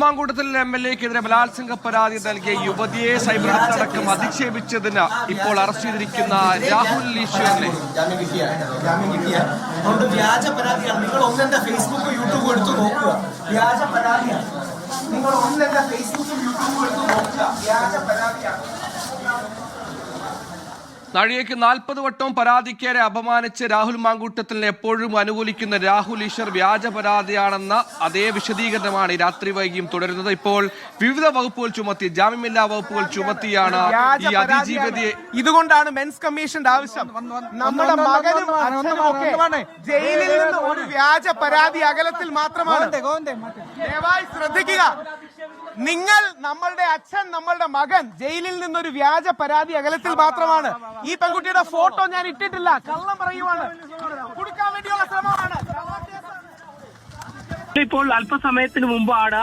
Mamkootathil M L എക്കെതിരെ ബലാത്സംഗ പരാതി നൽകിയ യുവതിയെ സൈബർ അടക്കം അധിക്ഷേപിച്ചതിന് ഇപ്പോൾ അറസ്റ്റ് ചെയ്തിരിക്കുന്ന രാഹുൽ ഈശ്വരനെ. നിങ്ങൾ ഒന്നെന്റെ നോക്കുക. നിങ്ങൾ ഫേസ്ബുക്കും യൂട്യൂബും എടുത്ത് നോക്കുക. വ്യാജ പരാതിയാണ്. നാഴികയ്ക്ക് നാൽപ്പത് വട്ടവും പരാതിക്കാരെ അപമാനിച്ച് രാഹുൽ മാങ്കൂട്ടത്തിനെ എപ്പോഴും അനുകൂലിക്കുന്ന രാഹുൽ ഈശ്വർ വ്യാജ പരാതിയാണെന്ന അതേ വിശദീകരണമാണ് ഈ രാത്രി വൈകിയും തുടരുന്നത്. ഇപ്പോൾ വിവിധ വകുപ്പുകൾ ചുമത്തി ജാമ്യമില്ലാ വകുപ്പുകൾ ചുമത്തിയാണ് ഈ അതിജീവിതയെ ഇതുകൊണ്ടാണ് മെൻസ് കമ്മീഷന്റെ ആവശ്യം. നമ്മുടെ മകനും അച്ഛനും ജയിലിൽ നിന്ന് ഒരു വ്യാജ പരാതി അകലത്തിൽ മാത്രമാണ്. ദയവായി ശ്രദ്ധിക്കുക. നിങ്ങൾ നമ്മളുടെ അച്ഛൻ നമ്മളുടെ മകൻ ജയിലിൽ നിന്നൊരു വ്യാജ പരാതി അകലത്തിൽ മാത്രമാണ്. ഈ പെൺകുട്ടിയുടെ ഫോട്ടോ ഞാൻ ഇട്ടിട്ടില്ല. കള്ളം പറയുവാണ്. കൊടുക്കാൻ വേണ്ടിയുള്ള ശ്രമമാണ്. ഇപ്പോൾ അല്പസമയത്തിന് മുമ്പാണ്